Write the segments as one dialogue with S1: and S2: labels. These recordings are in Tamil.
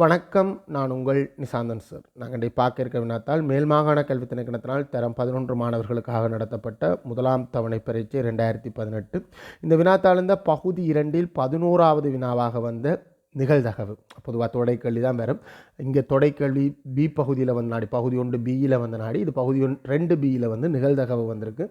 S1: வணக்கம் நான் உங்கள் நிசாந்தன் சார். நாங்கள் இன்றைய பார்க்க இருக்க வினாத்தால் மேல் மாகாண கல்வி திணைக்கணத்தினால் தரம் பதினொன்று மாணவர்களுக்காக நடத்தப்பட்ட முதலாம் தவணை பரீட்சை ரெண்டாயிரத்தி பதினெட்டு. இந்த வினாத்தாள் இந்த பகுதி இரண்டில் பதினோராவது வினாவாக வந்த நிகழ்தகவு பொதுவாக தொடைக்கல்வி தான் வரும். இங்கே தொடைக்கல்வி பி பகுதியில் வந்த நாடி பகுதி ஒன்று பியில் வந்த நாடி இது பகுதி ஒன் ரெண்டு பியில் வந்து நிகழ்தகவு வந்திருக்கு.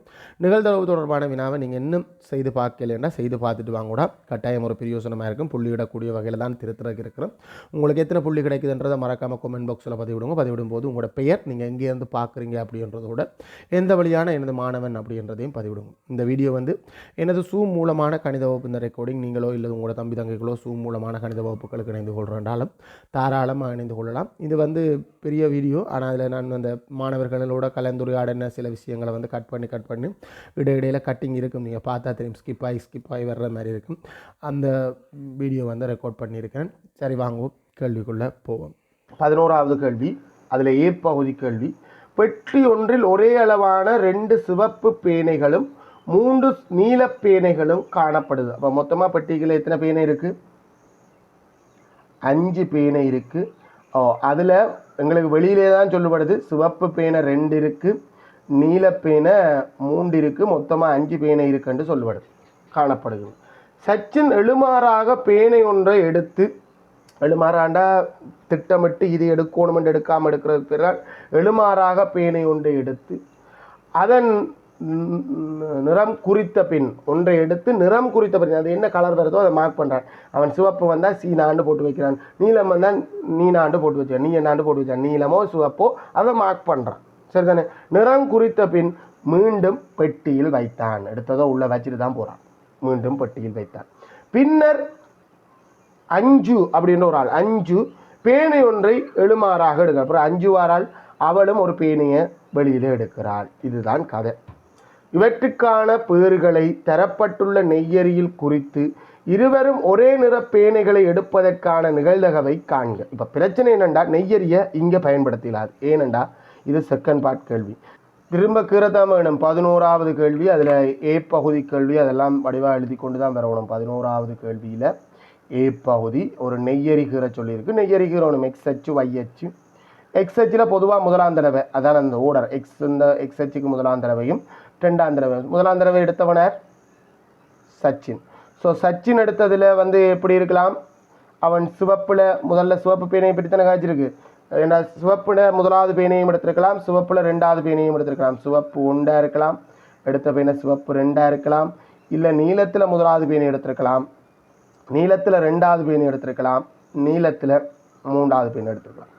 S1: நிகழ்தகவு தொடர்பான வினாவை நீங்கள் இன்னும் செய்து பார்க்கலைன்னா செய்து பார்த்துட்டு வாங்க கூட. கட்டாயம் ஒரு பிரயோசனமாக இருக்கும். புள்ளியிடக்கூடிய வகையில் தான் திருத்துறதுக்கு இருக்கிறோம். உங்களுக்கு எத்தனை புள்ளி கிடைக்குதுன்றதை மறக்காமல் கமெண்ட் பாக்ஸில் பதிவிடுங்க. பதிவிடும் போது உங்களோட பெயர் நீங்கள் எங்கேருந்து பார்க்குறீங்க அப்படின்றதோட எந்த வழியான எனது மாணவன் அப்படின்றதையும் பதிவிடுங்க. இந்த வீடியோ வந்து எனது சூ மூலமான கணித வகுப்பு இந்த ரெக்கார்டிங் நீங்களோ இல்லை உங்களோட தம்பி தங்கைகளோ சூ மூலமான கணித வகுப்புகளுக்கு இணைந்து கொள்கிறாலும் தாராளமாக இணைந்து கொள்ளலாம். இது வந்து பெரிய வீடியோ. ஆனால் அதில் நான் அந்த மாணவர்களோட கலந்துரையாடின சில விஷயங்களை வந்து கட் பண்ணி கட் பண்ணி இடையிடையில் கட்டிங் இருக்கும். நீங்கள் பார்த்தா தெரியும் ஸ்கிப் ஆகி ஸ்கிப் ஆகி வர்ற மாதிரி இருக்கும். அந்த வீடியோ வந்து ரெக்கார்ட் பண்ணியிருக்கேன் சரி வாங்குவோம். கேள்விக்குள்ளே போவோம். பதினோராவது கேள்வி. அதில் ஏ பகுதி கேள்வி. பெட்டி ஒன்றில் ஒரே அளவான ரெண்டு சிவப்பு பேனைகளும் மூன்று நீலப் பேனைகளும் காணப்படுது. அப்போ மொத்தமாக பெட்டிகளில் எத்தனை பேனை இருக்குது அஞ்சு பேனை இருக்குது ஓ அதில் எங்களுக்கு வெளியிலே தான் சொல்லப்படுது சிவப்பு பேனை ரெண்டு இருக்குது நீலப்பேனை மூன்று இருக்குது மொத்தமாக அஞ்சு பேனை இருக்குன்னு சொல்லப்படுது காணப்படுது சச்சின் எழுமாறாக பேனை ஒன்றை எடுத்து எழுமாறாண்டா திட்டமிட்டு இது எடுக்கணும் என்று எடுக்காமல் எடுக்கிறது பிறகு எழுமாறாக பேனை ஒன்றை எடுத்து அதன் நிறம் குறித்த பின் ஒன்றை எடுத்து நிறம் குறித்த பின் அது என்ன கலர் வருதோ அதை மார்க் பண்ணுறான் அவன் சிவப்பு வந்தால் சீனாண்டு போட்டு வைக்கிறான். நீலம் வந்தால் நீனாண்டு போட்டு வச்சான் நீ என்னாண்டு போட்டு வச்சான் நீளமோ சிவப்போ அதை மார்க் பண்ணுறான் சரிதானே? நிறம் குறித்த பின் மீண்டும் பெட்டியில் வைத்தான். எடுத்ததோ உள்ளே வச்சுட்டு தான் போகிறான் மீண்டும் பெட்டியில் வைத்தான். பின்னர் அஞ்சு அப்படின்ற ஒரு ஆள் அஞ்சு பேனை ஒன்றை எழுமாறாக எடுக்கிறார் அப்புறம் அஞ்சு வாரால் அவளும் ஒரு பேனையை வெளியில் எடுக்கிறாள். இதுதான் கதை. இவற்றுக்கான பேறுகளை தரப்பட்டுள்ள நெய்யறியில் குறித்து இருவரும் ஒரே நிற பேனைகளை எடுப்பதற்கான நிகழ்தகவை காண்க. இப்போ பிரச்சனை என்னண்டா? நெய்யறிய இங்கே பயன்படுத்தலாது. ஏனண்டா? இது செகண்ட் பார்ட் கேள்வி. திரும்ப கீரத்தான் வேணும். பதினோராவது கேள்வி அதில் ஏ பகுதி கேள்வி அதெல்லாம் வடிவாக எழுதி கொண்டு தான் வரணும். பதினோராவது கேள்வியில் ஏ பகுதி ஒரு நெய்யரி கீரை சொல்லியிருக்கு. நெய்யரி கீரை ஒன்று எக்ஸ் அச்சு ஒய் அச்சு. எக்ஸ் அச்சில் பொதுவாக முதலாம் தடவை அதான் அந்த ஓடர் எக்ஸ் இந்த எக்ஸ் அச்சுக்கு முதலாம் தடவையும் ரெண்டாம் தடவை. முதலாம் தடவை எடுத்தவனர் சச்சின். ஸோ சச்சின் எடுத்ததில் வந்து எப்படி இருக்கலாம்? அவன் சிவப்பில் முதல்ல சிவப்பு பேனையை பற்றி தானே காய்ச்சிருக்கு. ஏன்னா சிவப்பில் முதலாவது பேனையும் எடுத்திருக்கலாம் சிவப்பில் ரெண்டாவது பேனையும் எடுத்திருக்கலாம். சிவப்பு ஒன்றாக இருக்கலாம் எடுத்த பேனை சிவப்பு ரெண்டாக இருக்கலாம் இல்லை நீளத்தில் முதலாவது பேனை எடுத்திருக்கலாம் நீளத்தில் ரெண்டாவது பேனை எடுத்திருக்கலாம் நீளத்தில் மூன்றாவது பேனை எடுத்திருக்கலாம்.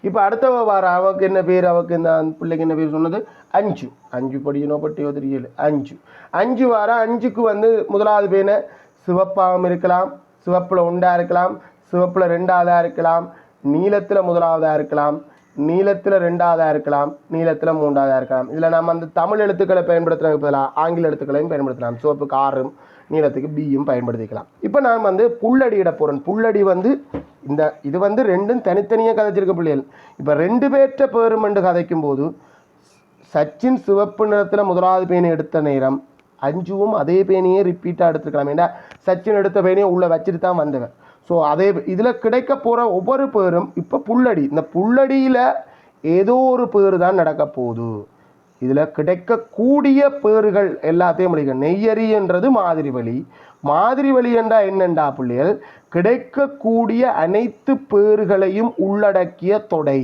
S1: இப்போ அடுத்தவ வார அவக்கு என்ன பேர் அவக்கு இந்த பிள்ளைக்கு என்ன பேர் சொன்னது? அஞ்சு. அஞ்சு படிக்கணும் பட்டியோ தெரியல அஞ்சு. அஞ்சு வாரம் அஞ்சுக்கு வந்து முதலாவது பேனை சிவப்பாகவும் இருக்கலாம் சிவப்பில் ஒன்றாக இருக்கலாம் சிவப்பில் ரெண்டாவதாக இருக்கலாம் நீளத்தில் முதலாவதாக இருக்கலாம் நீளத்தில் ரெண்டாவதாக இருக்கலாம் நீளத்தில் மூன்றாவதாக இருக்கலாம். இதில் நம்ம அந்த தமிழ் எழுத்துக்களை பயன்படுத்துகிறதுக்கு பதிலாக ஆங்கில எழுத்துக்களையும் பயன்படுத்தலாம். சிவப்புக்கு காரும் நீளத்துக்கு பியும் பயன்படுத்திக்கலாம். இப்போ நான் வந்து புல்லடி இட போகிறேன் புல்லடி வந்து இந்த இது வந்து ரெண்டும் தனித்தனியாக கதைச்சிருக்க பிள்ளைகள். இப்போ ரெண்டு பேர்த்த பேருமெண்டு கதைக்கும் போது சச்சின் சிவப்பு நிறத்தில் முதலாவது பேனை எடுத்த நேரம் அஞ்சுவும் அதே பேனையே ரிப்பீட்டாக எடுத்துருக்கலாம். ஏன்னா சச்சின் எடுத்த பேனையை உள்ளே வச்சுட்டு தான் வந்தவன். ஸோ அதே இதில் கிடைக்க போகிற ஒவ்வொரு பேரும் இப்போ புல்லடி இந்த புல்லடியில் ஏதோ ஒரு பேர் தான் நடக்க போகுது. இதில் கிடைக்கக்கூடிய பேர்கள் எல்லாத்தையும் முடிக்க நெய்யறின்றது மாதிரி வழி. மாதிரி வழி என்றா என்னண்டா பிள்ளைகள்? கிடைக்கக்கூடிய அனைத்து பேர்களையும் உள்ளடக்கிய தொடை.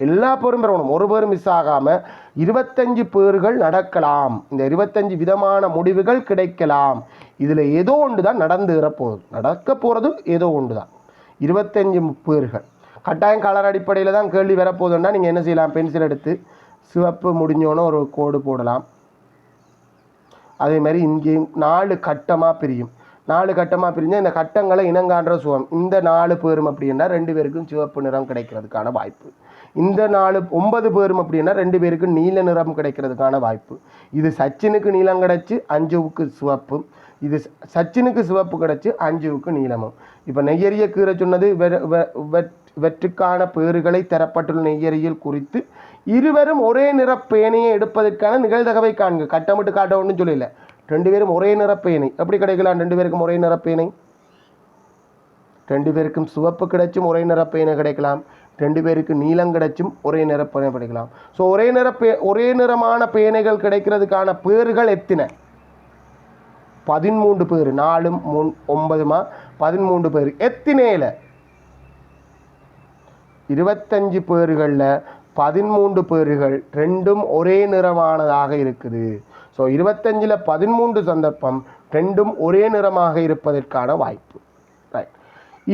S1: எல்லா பேரும் பெறணும். ஒரு பேரும் மிஸ் ஆகாமல் இருபத்தஞ்சு பேர்கள் நடக்கலாம். இந்த இருபத்தஞ்சு விதமான முடிவுகள் கிடைக்கலாம். இதில் ஏதோ ஒன்று தான் நடந்துகிற போகுது. நடக்க போகிறது ஏதோ ஒன்று தான் இருபத்தஞ்சு பேர்கள் கட்டாயம் கலர் அடிப்படையில் தான் கேள்வி வரப்போகுதுன்னா நீங்கள் என்ன செய்யலாம்? பென்சில் எடுத்து சிவப்பு முடிஞ்சோன்னே ஒரு கோடு போடலாம். அதே மாதிரி இங்கேயும் நாலு கட்டமாக பிரியும். நாலு கட்டமாக பிரிஞ்சால் இந்த கட்டங்களை இனங்கான்ற சுகம். இந்த நாலு பேரும் அப்படின்னா ரெண்டு பேருக்கும் சிவப்பு நிறம் கிடைக்கிறதுக்கான வாய்ப்பு. இந்த நாலு ஒன்பது பேரும் அப்படின்னா ரெண்டு பேருக்கும் நீல நிறம் கிடைக்கிறதுக்கான வாய்ப்பு. இது சச்சினுக்கு நீளம் கிடச்சி அஞ்சுவுக்கு சிவப்பு இது ச- சச்சினுக்கு சிவப்பு கிடச்சி அஞ்சுவுக்கு நீளமும். இப்போ நெய்யரிய கீரை சொன்னது வெ- வெற்- வெற்றுக்கான பேறுகளை தரப்பட்டுள்ள நெய்யறியல் குறித்து இருவரும் ஒரே நிற பேனையை எடுப்பதற்கான நிகழ்தகவை காண்க. கட்டமிட்டு காட்ட ஒன்றும் சொல்லல ரெண்டு பேரும் ஒரே நிற பேனை. எப்படி கிடைக்கலாம்? ரெண்டு பேருக்கும் ஒரே நிற பேனை? ரெண்டு பேருக்கும் சிவப்பு கிடைச்சும் ஒரே நிற பேனை கிடைக்கலாம். ரெண்டு பேருக்கு நீளம் கிடைச்சும் ஒரே நிற பேனை கிடைக்கலாம். ஸோ ஒரே நிற பே ஒரே நிறமான பேனைகள் கிடைக்கிறதுக்கான பேர்கள் எத்தனை? பதிமூன்று பேர். நாலும் மூணு ஒன்பதுமா? பதிமூன்று பேர். எத்தினேல இருபத்தஞ்சு பேர்களில் பதிமூன்று பேர்கள் ரெண்டும் ஒரே நிறமானதாக இருக்குது. ஸோ இருபத்தஞ்சில் பதிமூன்று சந்தர்ப்பம் ரெண்டும் ஒரே நிறமாக இருப்பதற்கான வாய்ப்பு. ரைட்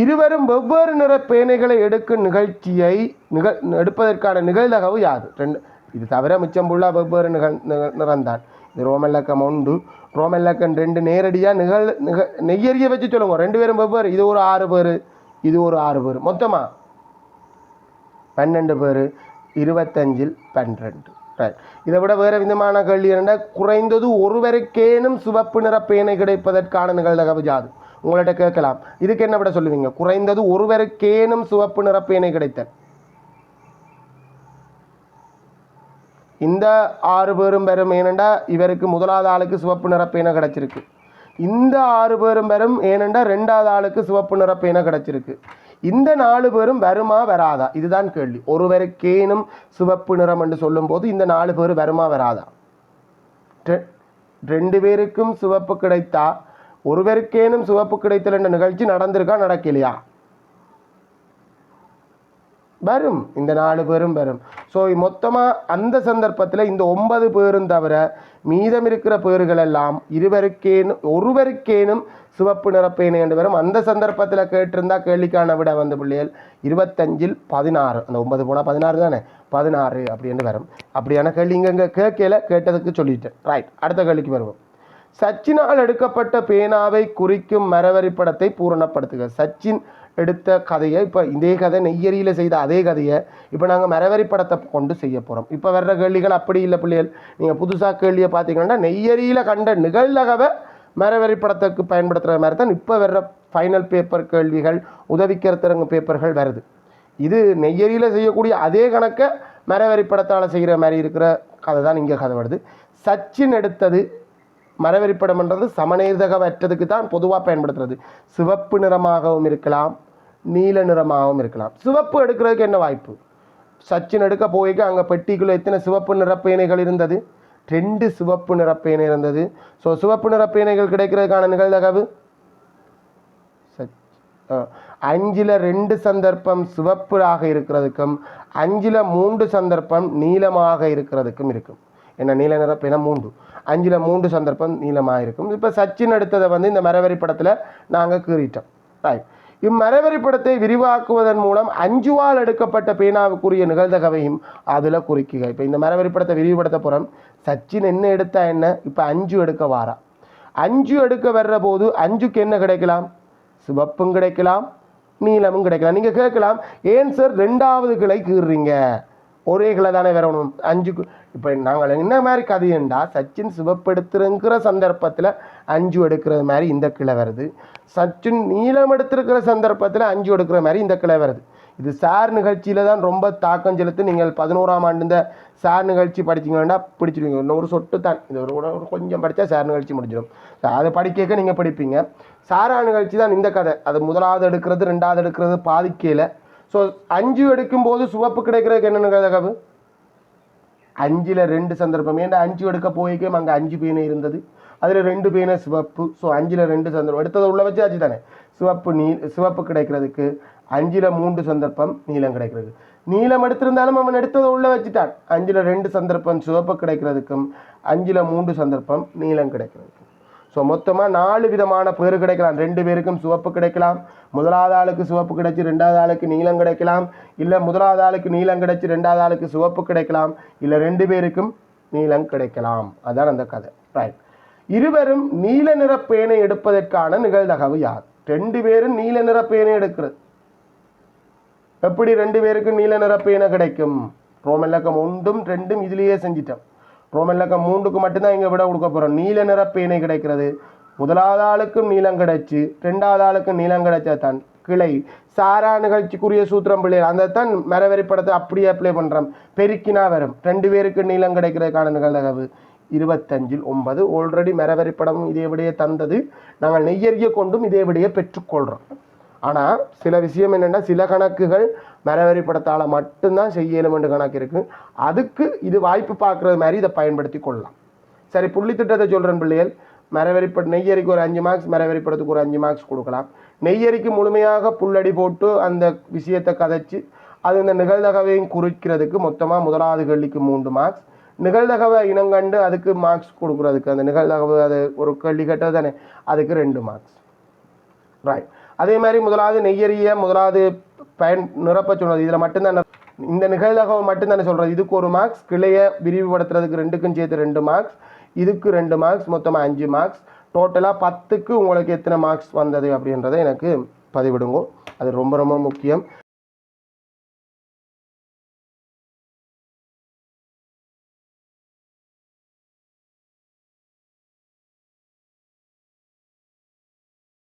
S1: இருவரும் வெவ்வேறு நிற பேனைகளை எடுக்கும் நிகழ்ச்சியை நிகழ் எடுப்பதற்கான நிகழ்தகவு யாது? ரெண்டு இது தவிர மிச்சம்புள்ள வெவ்வேறு நிகழ் நிறந்தான் இது ரோமல்லக்கம் ஒன்று. ரோமல்லக்கம் ரெண்டு நேரடியாக நிகழ் நிக நெய்யறிய வச்சு சொல்லுங்க. ரெண்டு பேரும் வெவ்வேறு. இது ஒரு ஆறு பேர். இது ஒரு ஆறு பேர். மொத்தமாக பன்னெண்டு பேர். இருபத்தஞ்சில் பன்னிரெண்டு. ரைட் இதை விட வேறு விதமான கேள்வி என்னென்னா குறைந்தது ஒருவருக்கேனும் சிவப்பு நிற பேனை கிடைப்பதற்கான நிகழ்தகவு ஜாது உங்கள்கிட்ட கேட்கலாம். இதுக்கு என்ன விட சொல்லுவீங்க? குறைந்தது ஒருவருக்கேனும் சிவப்பு நிற பேனை கிடைத்தல். இந்த ஆறு பேரும் பெறும் ஏனெண்டா இவருக்கு முதலாவது ஆளுக்கு சிவப்பு நிற பேனை கிடைச்சிருக்கு. இந்த ஆறு பேரும் பெறும் ஏனெண்டா ரெண்டாவது ஆளுக்கு சிவப்பு நிற பேனை கிடைச்சிருக்கு. இந்த நாலு பேரும் வருமா வராதா? இதுதான் கேள்வி. ஒருவருக்கேனும் சிவப்பு நிறம் என்று சொல்லும்போது இந்த நாலு பேர் வருமா வராதா? ரெண்டு பேருக்கும் சிவப்பு கிடைத்தா ஒருவருக்கேனும் சிவப்பு கிடைத்தல் என்ற நிகழ்ச்சி நடந்திருக்கா நடக்கலையா? வரும். இந்த நாலு பேரும் வரும். ஸோ மொத்தமாக அந்த சந்தர்ப்பத்தில் இந்த ஒன்பது பேரும் தவிர மீதம் இருக்கிற பேர்கள் எல்லாம் இருவருக்கேனும் ஒருவருக்கேனும் சிவப்பு நிறப்பேனை என்று வரும். அந்த சந்தர்ப்பத்தில் கேட்டிருந்தா கேள்விக்கான விட வந்து பிள்ளைகள் இருபத்தஞ்சில் பதினாறு. அந்த ஒன்பது போனால் பதினாறு தானே? பதினாறு அப்படின்னு வரும். அப்படியான கேள்வி இங்கே இங்கே கேட்கல கேட்டதுக்கு சொல்லிட்டேன். ரைட் அடுத்த கேள்விக்கு வருவோம். சச்சினால் எடுக்கப்பட்ட பேனாவை குறிக்கும் மரவரி படத்தை பூரணப்படுத்துக. சச்சின் எடுத்த கதையை இப்போ இதே கதை நெய்யரியில் செய்த அதே கதையை இப்போ நாங்கள் மரவரி படத்தை கொண்டு செய்ய போகிறோம் இப்போ வர்ற கேள்விகள் அப்படி இல்லை பிள்ளைகள். நீங்கள் புதுசாக கேள்வியை பார்த்தீங்கன்னா நெய்யரியில் கண்ட நிகழ்நகவை மரவரி படத்துக்கு பயன்படுத்துகிற மாதிரி தான் இப்போ வர்ற ஃபைனல் பேப்பர் கேள்விகள் உதவிக்கருத்தரங்கு பேப்பர்கள் வருது. இது நெய்யரியில் செய்யக்கூடிய அதே கணக்கை மரவரி படத்தால் செய்கிற மாதிரி இருக்கிற கதை தான் இங்கே கதை வருது. சச்சின் எடுத்தது மரவரிப்படம்ன்றது சமநேர்தகவற்றதுக்கு தான் பொதுவாக பயன்படுத்துறது. சிவப்பு நிறமாகவும் இருக்கலாம் நீல நிறமாகவும் இருக்கலாம். சிவப்பு எடுக்கிறதுக்கு என்ன வாய்ப்பு? சச்சின் எடுக்க போய்க்கு அங்கே பெட்டிக்குள்ளே எத்தனை சிவப்பு நிறப்பேனைகள் இருந்தது? ரெண்டு சிவப்பு நிறப்பேனை இருந்தது. ஸோ சிவப்பு நிறப்பேனைகள் கிடைக்கிறதுக்கான நிகழ்தகவு? சச்- ஆ, ரெண்டு சந்தர்ப்பம் சிவப்பாக இருக்கிறதுக்கும் அஞ்சில் மூன்று சந்தர்ப்பம் நீளமாக இருக்கிறதுக்கும் இருக்கும். என்ன நீல நிறப்பேன? மூன்று. அஞ்சில் மூன்று சந்தர்ப்பம் நீளமாக இருக்கும். இப்போ சச்சின் எடுத்ததை வந்து இந்த மரவரி படத்தில் நாங்கள் கீறிட்டோம். ரைட் இம்மரவரி படத்தை விரிவாக்குவதன் மூலம் அஞ்சுவால் எடுக்கப்பட்ட பேனாவுக்குரிய நிகழ்தகவையும் அதில் குறிக்குக. இப்போ இந்த மரவரி படத்தை விரிவுபடுத்த போகிறோம் சச்சின் என்ன எடுத்தா என்ன? இப்போ அஞ்சு எடுக்க வாரா. அஞ்சு எடுக்க வர்ற போது அஞ்சுக்கு என்ன கிடைக்கலாம்? சிவப்பும் கிடைக்கலாம் நீலமும் கிடைக்கலாம். நீங்கள் கேட்கலாம் ஏன் சார் ரெண்டாவது கிளை கீறுறீங்க? ஒரே கிளை தானே வரணும். அஞ்சுக்கு இப்போ நாங்கள் என்ன மாதிரி கதையண்டா சச்சின் சிவப்படுத்துறங்கிற சந்தர்ப்பத்தில் அஞ்சு எடுக்கிறது மாதிரி இந்த கிளை வருது. சச்சின் நீளம் எடுத்திருக்கிற சந்தர்ப்பத்தில் அஞ்சு எடுக்கிற மாதிரி இந்த கிளை வருது. இது சார் நிகழ்ச்சியில் தான் ரொம்ப தாக்கம் செலுத்து நீங்கள் பதினோராம் ஆண்டு இந்த சார் நிகழ்ச்சி படிச்சிங்கன்னா பிடிச்சிருவீங்க. இன்னொரு சொட்டு தான். இது ஒரு கொஞ்சம் படித்தா சார் நிகழ்ச்சி முடிஞ்சிடும். அதை படிக்க நீங்கள் படிப்பீங்க. சாரா நிகழ்ச்சி தான் இந்த கதை. அது முதலாவது எடுக்கிறது ரெண்டாவது எடுக்கிறது பாதிக்கையில். ஸோ அஞ்சு எடுக்கும்போது சிவப்பு கிடைக்கிறதுக்கு என்னென்ன கதை கவு அஞ்சில் ரெண்டு சந்தர்ப்பம். ஏன்டா அஞ்சு எடுக்க போய்க்கும் அங்கே அஞ்சு பேனை இருந்தது. அதில் ரெண்டு பேனை சிவப்பு. ஸோ அஞ்சில் ரெண்டு சந்தர்ப்பம். எடுத்ததை உள்ள வச்சு ஆச்சு தானே? சிவப்பு நீ சிவப்பு கிடைக்கிறதுக்கு அஞ்சில் மூன்று சந்தர்ப்பம் நீளம் கிடைக்கிறது. நீளம் எடுத்திருந்தாலும் அவன் எடுத்ததை உள்ள வச்சுட்டான். அஞ்சில் ரெண்டு சந்தர்ப்பம் சிவப்பு கிடைக்கிறதுக்கும் அஞ்சில் மூன்று சந்தர்ப்பம் நீளம் கிடைக்கிறதுக்கும். ஸோ மொத்தமாக நாலு விதமான பேர் கிடைக்கலாம். ரெண்டு பேருக்கும் சிவப்பு கிடைக்கலாம். முதலாவது ஆளுக்கு சிவப்பு கிடைச்சி ரெண்டாவது ஆளுக்கு நீளம் கிடைக்கலாம். இல்லை முதலாவது ஆளுக்கு நீளம் கிடைச்சி ரெண்டாவது ஆளுக்கு சிவப்பு கிடைக்கலாம். இல்லை ரெண்டு பேருக்கும் நீளம் கிடைக்கலாம். அதான் அந்த கதை. ரைட் இருவரும் நீல நிற பேனை எடுப்பதற்கான நிகழ்தகவு யார்? ரெண்டு பேரும் நீல நிற பேனை எடுக்கிறது. எப்படி ரெண்டு பேருக்கும் நீல நிற பேனை கிடைக்கும்? ரோமல்லக்கம் ஒன்றும் ரெண்டும் இதுலேயே செஞ்சிட்டோம். ரோமல்லக்கம் மூன்றுக்கு மட்டும்தான் இங்கே விட கொடுக்க போகிறோம் நீல நிற பேனை கிடைக்கிறது. முதலாவது ஆளுக்கும் நீளம் கிடைச்சு ரெண்டாவது ஆளுக்கும் நீளம் கிடைச்சா தான் கிளை. சாரா நிகழ்ச்சிக்குரிய சூத்திரம் பிள்ளைகள் அந்த தான் மரவரி படத்தை அப்படியே அப்ளை பண்ணுறோம் பெருக்கினா வரும். ரெண்டு பேருக்கு நீளம் கிடைக்கிறதுக்கான நிகழ்தகவு இருபத்தஞ்சில் ஒன்பது. ஆல்ரெடி மரவரி இதே விடையே தந்தது. நாங்கள் நெய்யறிய கொண்டும் இதே விடையே பெற்றுக்கொள்கிறோம் ஆனால் சில விஷயம் என்னென்னா சில கணக்குகள் மரவரிப்படத்தால் மட்டும்தான் செய்ய இயலுமென்று கணக்கு இருக்குது அதுக்கு இது வாய்ப்பு பார்க்குறது மாதிரி இதை பயன்படுத்தி கொள்ளலாம். சரி புள்ளி திட்டத்தை சொல்கிறேன் பிள்ளைகள். மரவரிப்பட நெய்யரிக்கு ஒரு அஞ்சு மார்க்ஸ் மரவரிப்படத்துக்கு ஒரு அஞ்சு மார்க்ஸ் கொடுக்கலாம். நெய்யரிக்கு முழுமையாக புள்ளடி போட்டு அந்த விஷயத்தை கதைச்சி அது இந்த நிகழ்தகவையும் குறிக்கிறதுக்கு மொத்தமாக முதலாவது கேள்விக்கு மூன்று மார்க்ஸ் நிகழ்தகவை இனங்கண்டு அதுக்கு மார்க்ஸ் கொடுக்குறதுக்கு அந்த நிகழ்தகவு அது ஒரு கேள்வி கேட்டது தானே அதுக்கு ரெண்டு மார்க்ஸ் ரைட் அதே மாதிரி முதலாவது நெய்யறிய முதலாவது பயன் நிரப்ப சொன்னது இதில் மட்டும்தான் இந்த நிகழ்தகவு மட்டும்தானே சொல்கிறது இதுக்கு ஒரு மார்க்ஸ் கிளையை விரிவுபடுத்துறதுக்கு ரெண்டுக்கும் சேர்த்து ரெண்டு மார்க்ஸ் இதுக்கு ரெண்டு மார்க்ஸ் மொத்தமாக அஞ்சு மார்க்ஸ் டோட்டலாக பத்துக்கு உங்களுக்கு எத்தனை மார்க்ஸ் வந்தது அப்படின்றத எனக்கு பதிவிடுங்க. அது ரொம்ப ரொம்ப முக்கியம்.